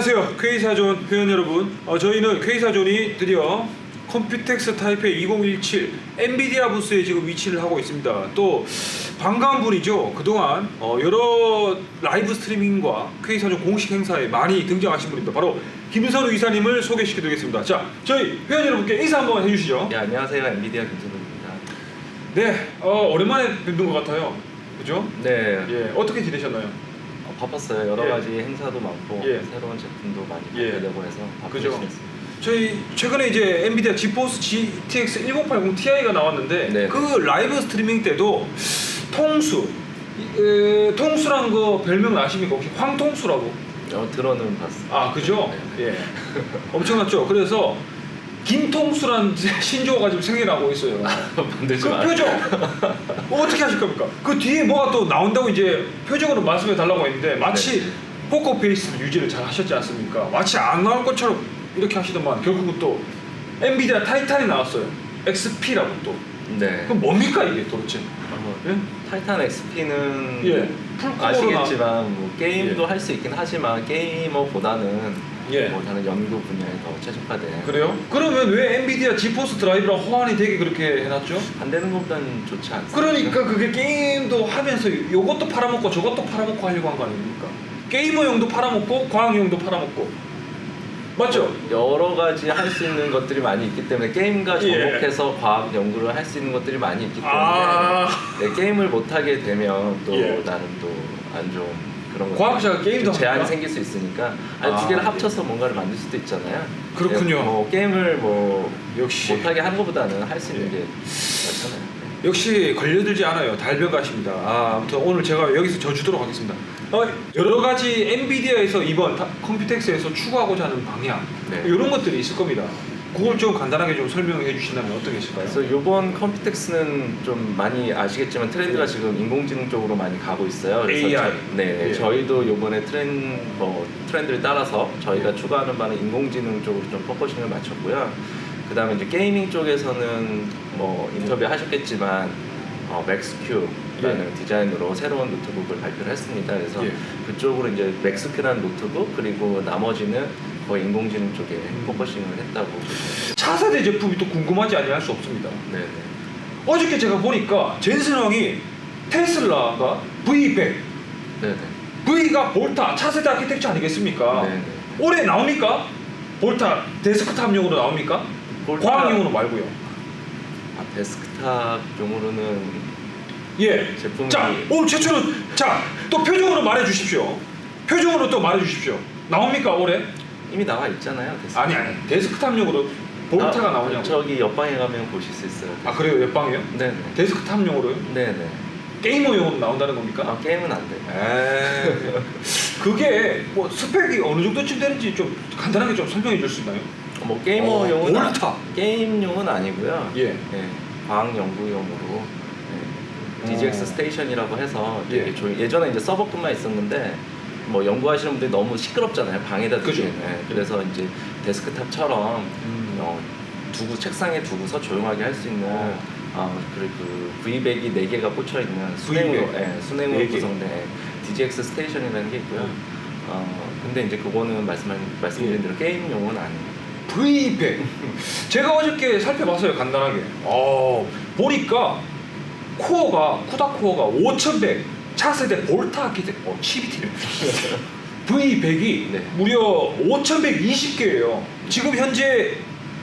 안녕하세요. K사존 회원 여러분. 어, 저희는 K사존이 드디어 컴퓨텍스 타이페이 2017 엔비디아 부스에 지금 위치를 하고 있습니다. 또 반가운 분이죠. 그동안 어, 여러 라이브 스트리밍과 K사존 공식 행사에 많이 등장하신 분입니다. 바로 김선우 이사님을 소개시켜드리겠습니다. 자, 저희 회원 여러분께 인사 한번 해주시죠. 네, 안녕하세요. 엔비디아 김선우입니다. 네, 어, 오랜만에 뵙는 것 같아요. 그죠? 네, 예, 어떻게 지내셨나요? 어, 바빴어요. 여러 예. 가지 행사도 많고 예. 새로운 제품도 많이 예. 받으려고 해서 그죠. 지냈습니다. 저희 최근에 이제 엔비디아 지포스 GTX 1080 Ti가 나왔는데 네. 그 라이브 스트리밍 때도 통수 이- 에, 통수란 거 별명 아십니까 혹시 황통수라고 어, 들어는 봤어요. 아 그죠 네. 예 엄청났죠 그래서 김통수란 신조어가 지금 생겨나고 있어요 만들지 그 마. 표정 어, 어떻게 하실 겁니까 그 뒤에 뭐가 또 나온다고 이제 표정으로 말씀해 달라고 했는데 마치 네. 포커 페이스 유지를 잘 하셨지 않습니까 마치 안 나올 것처럼 이렇게 하시더만 결국은 또 엔비디아 타이탄이 나왔어요 XP라고 또 네. 그럼 뭡니까 이게 도대체 어, 예? 타이탄 XP는 예. 아시겠지만 뭐 게임도 예. 할수 있긴 하지만 게이머보다는 예. 뭐 다른 연구 분야에 더 최적화된 그래요? 그러면 왜 엔비디아 지포스 드라이브랑 호환이 되게 그렇게 해놨죠? 안 되는 것보다는 좋지 않습니까? 그러니까 그게 게임도 하면서 요것도 팔아먹고 저것도 팔아먹고 하려고 한 거 아닙니까? 게이머용도 팔아먹고 과학용도 팔아먹고 맞죠? 여러 가지 할 수 있는 것들이 많이 있기 때문에 게임과 예. 접목해서 과학 연구를 할 수 있는 것들이 많이 있기 때문에 아. 네, 게임을 못 하게 되면 또 예. 나는 또 안 좋은 그런 것들, 과학자가 게임도 좀 제한이 합니까? 생길 수 있으니까 아니 아, 두 개를 예. 합쳐서 뭔가를 만들 수도 있잖아요. 그렇군요. 네, 뭐 게임을 뭐 역시 못하게 하는 것보다는 할 수 있는 예. 게 낫잖아요. 네. 역시 걸려들지 않아요. 달변가십니다. 아, 아무튼 오늘 제가 여기서 져주도록 하겠습니다. 어, 여러 가지 엔비디아에서 이번 타- 컴퓨텍스에서 추구하고자 하는 방향 네. 이런 것들이 있을 겁니다. 그걸 좀 간단하게 좀 설명해 주신다면 어떤 게 있을까요? 그래서 이번 컴퓨텍스는 좀 많이 아시겠지만 트렌드가 지금 인공지능 쪽으로 많이 가고 있어요. 그래서 AI. 저, 네, 예. 저희도 이번에 트렌 뭐 트렌드를 따라서 저희가 추가하는 바는 인공지능 쪽으로 좀 포커싱을 맞췄고요. 그다음에 이제 게이밍 쪽에서는 뭐 인터뷰 하셨겠지만 어, 맥스큐 라는 디자인으로 새로운 노트북을 발표를 했습니다. 그래서 예. 그쪽으로 이제 맥스큐라는 노트북 그리고 나머지는 거의 인공지능 쪽에 포커싱을 했다고 보시면. 차세대 제품이 또 궁금하지 아니할 수 없습니다. 네, 네. 어저께 제가 보니까 젠슨 형이 테슬라가 V100, 네, 네. V가 볼타 차세대 아키텍처 아니겠습니까? 네, 네. 올해 나옵니까? 볼타 데스크탑용으로 나옵니까? 볼타- 과학용으로 말고요. 아, 데스크탑용으로는 예. 제품이 자, 오늘 최초로 자, 또 표정으로 말해 주십시오. 표정으로 또 말해 주십시오. 나옵니까 올해? 이미 나와 있잖아요. 데스크탑. 아니 아니. 데스크탑용으로 볼타가 아, 나오냐고. 저기 옆방에 가면 보실 수 있어요. 아 그래요? 옆방이요? 네네. 데스크탑용으로요? 네네. 게이머용으로 나온다는 겁니까? 아 게임은 안 돼요. 에이. 그게 뭐 스펙이 어느 정도쯤 되는지 좀 간단하게 좀 설명해 줄 수 있나요? 뭐 게이머용은 어, 아- 볼타. 게임용은 아니고요. 예. 네, 과학 연구용으로 네. DGX 어. 스테이션이라고 해서 되게 예. 조용- 예전에 이제 서버뿐만 있었는데 뭐 연구하시는 분들이 너무 시끄럽잖아요. 방에다. 두기에는. 네, 그래서 이제 데스크탑처럼 음. 어, 두고 책상에 두고서 조용하게 할 수 있는 어. 어, 그리고 V백이 4개가 꽂혀 있는 V100. 순행으로 예, 순행으로 네 개. 구성된 DGX 스테이션이라는 게 있고요. 음. 어, 근데 이제 그거는 말씀 말씀드린 예. 대로 게임용은 아니에요. V100 제가 어저께 살펴봤어요 간단하게 어, 보니까 코어가 쿠다 코어가 5100 차 세대 볼타 아키텍 어 CBT네 V100이 네. 무려 5120개예요 지금 현재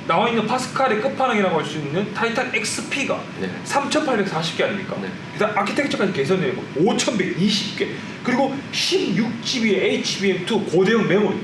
나와 있는 파스칼의 끝판왕이라고 할 수 있는 타이탄 XP가 네. 3840개 아닙니까? 네. 일단 아키텍처까지 개선되고 5120개 그리고 16GB의 HBM2 고대형 메모리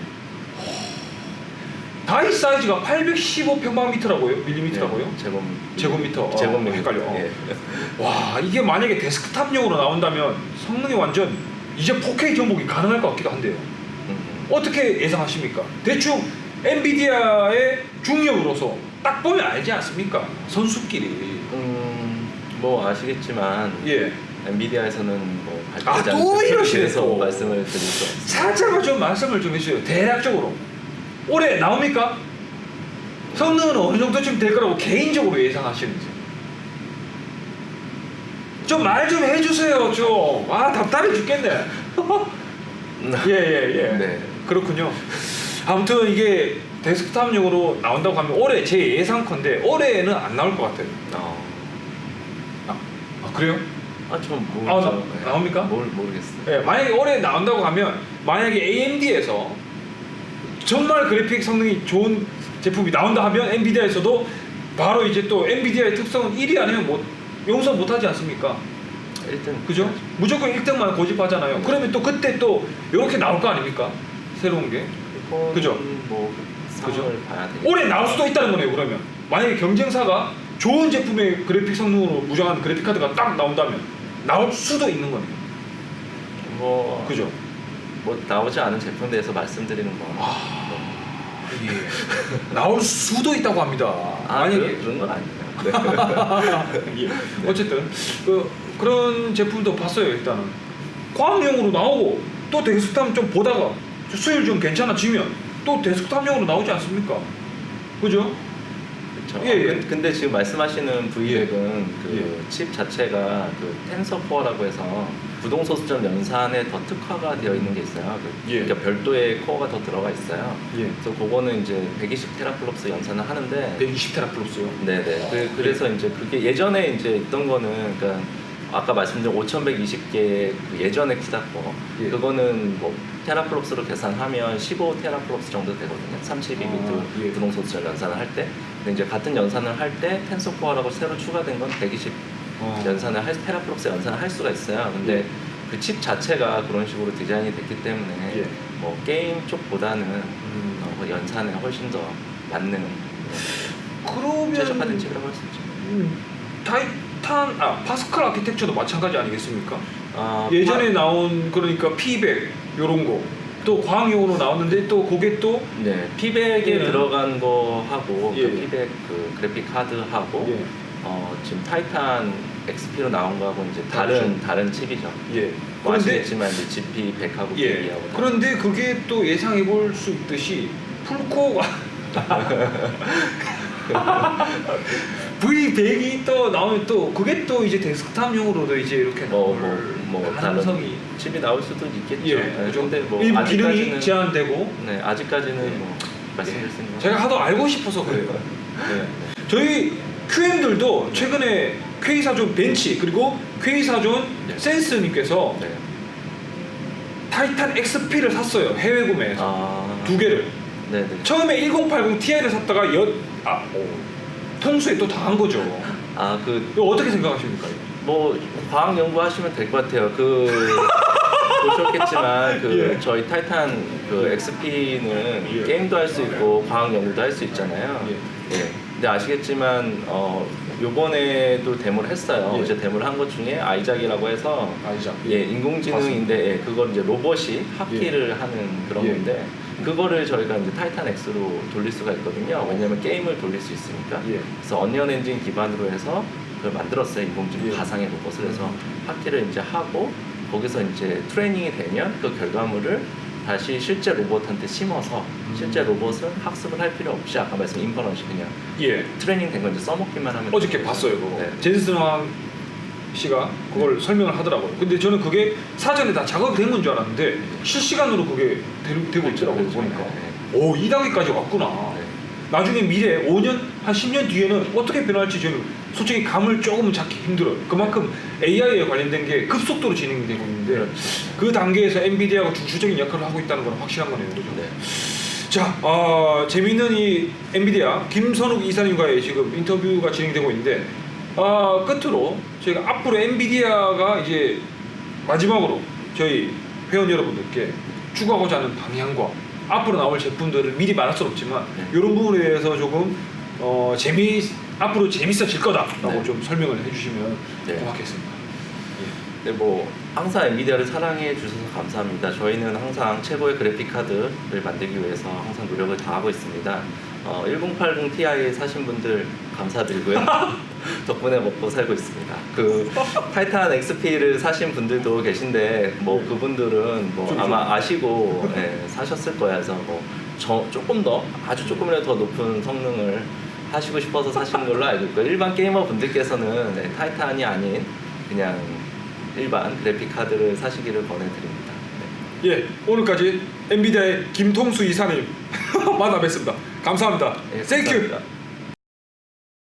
다이 사이즈가 815평방미터라고요? 밀리미터라고요? 네, 제곱 제곱미터. 어, 제곱미터. 헷갈려. 어. 예. 와 이게 만약에 데스크탑용으로 나온다면 성능이 완전 이제 4K 전복이 가능할 것 같기도 한데요. 음, 어떻게 예상하십니까? 대충 엔비디아의 중역으로서 딱 보면 알지 않습니까? 선수끼리. 음, 뭐 아시겠지만 예. 엔비디아에서는 뭐 아, 발표하지 또 이러시네, 또. 말씀을 드릴 수. 살짝만 좀 말씀을 좀 해주세요. 대략적으로 올해 나옵니까? 성능은 어느 정도쯤 될 거라고 개인적으로 예상하시는지. 좀말좀 해주세요 좀. 아 답답해 죽겠네. 예 예 예. 네. 그렇군요. 아무튼 이게 데스크탑용으로 나온다고 하면 올해 제 예상컨대 올해는 안 나올 것 같아요. 어. 아, 아 그래요? 아좀 뭐, 아, 나- 저- 네. 나옵니까? 모르, 모르겠어요. 예, 만약에 올해 나온다고 하면 만약에 AMD에서 정말 그래픽 성능이 좋은 제품이 나온다 하면 엔비디아에서도 바로 이제 또 엔비디아의 특성은 1위 아니면 뭐 용서 못하지 않습니까? 1등 그죠? 무조건 1등만 고집하잖아요. 그러면 또 그때 또 이렇게 나올 거 아닙니까? 새로운 게 그죠? 뭐 그죠? 봐야 돼. 올해 나올 수도 있다는 거네요. 그러면 만약에 경쟁사가 좋은 제품의 그래픽 성능으로 무장한 그래픽 카드가 딱 나온다면 나올 수도 있는 거네요. 뭐 그죠? 뭐 나오지 않은 제품에 대해서 말씀드리는 거. 아, 예. 나올 수도 있다고 합니다. 아, 만약에 그런, 그런 건 아니에요. 네. 예. 어쨌든 그 그런 제품도 봤어요. 일단은 과학용으로 나오고 또 데스크탑 좀 보다가 수율 좀 괜찮아지면 또 데스크탑용으로 나오지 않습니까? 그죠? 그렇죠. 예, 예. 근- 근데 지금 말씀하시는 V100은 그 예. 칩 자체가 그 텐서코어라고 해서 부동 소수점 연산에 더 특화가 되어 있는 게 있어요. 그 예. 그러니까 별도의 코어가 더 들어가 있어요. 예. 그래서 그거는 이제 120 테라플롭스 연산을 하는데 120 테라플로스요. 네네. 그, 그래서 이제 그게 예전에 이제 있던 거는 그러니까 아까 말씀드린 5120개 그 예전에 쿠다코 예. 그거는 뭐 테라플롭스로 계산하면 15 테라플롭스 정도 되거든요. 32비트 아, 예. 분홍 소수점 연산을 할 때. 근데 이제 같은 연산을 할 때 텐서코어라고 새로 추가된 건 120 어. 연산을 할 테라플롭스 연산을 할 수가 있어요. 근데 예. 그칩 자체가 그런 식으로 디자인이 됐기 때문에 예. 뭐 게임 쪽보다는 음. 어, 뭐 연산에 훨씬 더 맞는 그러면 최적화된 칩이라고 할 수 있죠. 음, 타이탄 아 파스칼 아키텍처도 마찬가지 아니겠습니까? 어, 예전에 파- 나온 그러니까 P100 요런 거 또 과학용으로 나왔는데 또 그게 또 네, 피백에 예. 들어간 거 하고 예. 그 피백 그 그래픽 카드 하고 예. 어, 지금 타이탄 XP로 나온 거하고 이제 다른 다르죠. 다른 칩이죠. 예. 뭐 그런데 아시겠지만 이제 GP 100하고 예. 100하고 그런데 그게 또 예상해 볼 수 있듯이 풀코어가 V100이 또 나오면 또 그게 또 이제 데스크탑용으로도 이제 이렇게 뭐, 나올 뭐, 뭐 다른 가능성이 칩이 나올 수도 있겠죠. 예. 네, 근데 뭐 일부 기능이 아직까지는 제한되고 네, 아직까지는 예. 뭐 말씀드릴 수 있는 건 제가 하도 알고 싶어서 그래요. 네. 저희 QM들도 최근에 K사존 벤치 그리고 K사존 네. 센스님께서 네. 타이탄 XP를 샀어요 해외 구매에서 아, 두 개를 네, 네. 처음에 1080 Ti를 샀다가 여, 아, 통수에 또 당한 거죠. 아, 그 이거 어떻게 생각하십니까? 이거? 뭐 과학 연구하시면 될 것 같아요. 그 보셨겠지만 그 예. 저희 타이탄 그 XP는 예. 게임도 할 수 있고 과학 연구도 할 수 있잖아요. 예. 예. 근데 아시겠지만 어 요번에도 데모를 했어요. 예. 어제 데모를 한 것 중에 아이작이라고 해서 아니죠. 예, 인공지능인데 예, 그걸 이제 로봇이 합기를 하는 그런 예. 건데 그거를 저희가 이제 타이탄 X로 돌릴 수가 있거든요. 왜냐면 게임을 돌릴 수 있으니까. 예. 그래서 언리언 엔진 기반으로 해서 그걸 만들었어요. 인공지능 예. 가상의 로봇을 해서 음. 합기를 이제 하고 거기서 이제 트레이닝이 되면 그 결과물을 다시 실제 로봇한테 심어서 음. 실제 로봇은 학습을 할 필요 없이 아까 말씀드린 인퍼런시 그냥 예. 트레이닝 된거 이제 써먹기만 하면 어저께 돼요. 봤어요 그거. 네. 젠슨왕 씨가 그걸 설명을 하더라고요. 근데 저는 그게 사전에 다 작업이 된건 줄 알았는데 실시간으로 그게 되, 되고 있더라고요 그렇죠. 보니까. 네. 오, 이 단계까지 왔구나. 네. 나중에 미래 5년 한 10년 뒤에는 어떻게 변할지 저는 솔직히 감을 조금은 잡기 힘들어요. 그만큼 AI에 관련된 게 급속도로 진행이 되고 있는데 그렇죠. 그 단계에서 엔비디아가 중추적인 역할을 하고 있다는 건 확실한 거네요. 그죠? 네. 자, 어, 재미있는 이 엔비디아 김선욱 이사님과의 지금 인터뷰가 진행되고 있는데 어, 끝으로 저희가 앞으로 엔비디아가 이제 마지막으로 저희 회원 여러분들께 추구하고자 하는 방향과 앞으로 나올 제품들을 미리 말할 수는 없지만 네. 이런 부분에 대해서 조금 어, 재미 앞으로 재밌어질 거다라고 네. 좀 설명을 해주시면 네. 고맙겠습니다. 네, 뭐 항상 엔비디아를 사랑해 주셔서 감사합니다. 저희는 항상 최고의 그래픽 카드를 만들기 위해서 항상 노력을 다하고 있습니다. 어, 1080 Ti 사신 분들 감사드리고요. 덕분에 먹고 살고 있습니다. 그 타이탄 XP를 사신 분들도 계신데 뭐 그분들은 뭐 좀, 아마 아시고 예, 사셨을. 그래서 뭐 저, 조금 더 아주 조금이라도 더 높은 성능을 하시고 싶어서 사시는 걸로 알고 있고요. 일반 게이머 분들께서는 네, 타이탄이 아닌 그냥 일반 그래픽 카드를 사시기를 권해드립니다. 네. 예, 오늘까지 엔비디아의 김통수 이사님 만나 뵙습니다. 감사합니다. 예, 땡큐. 감사합니다.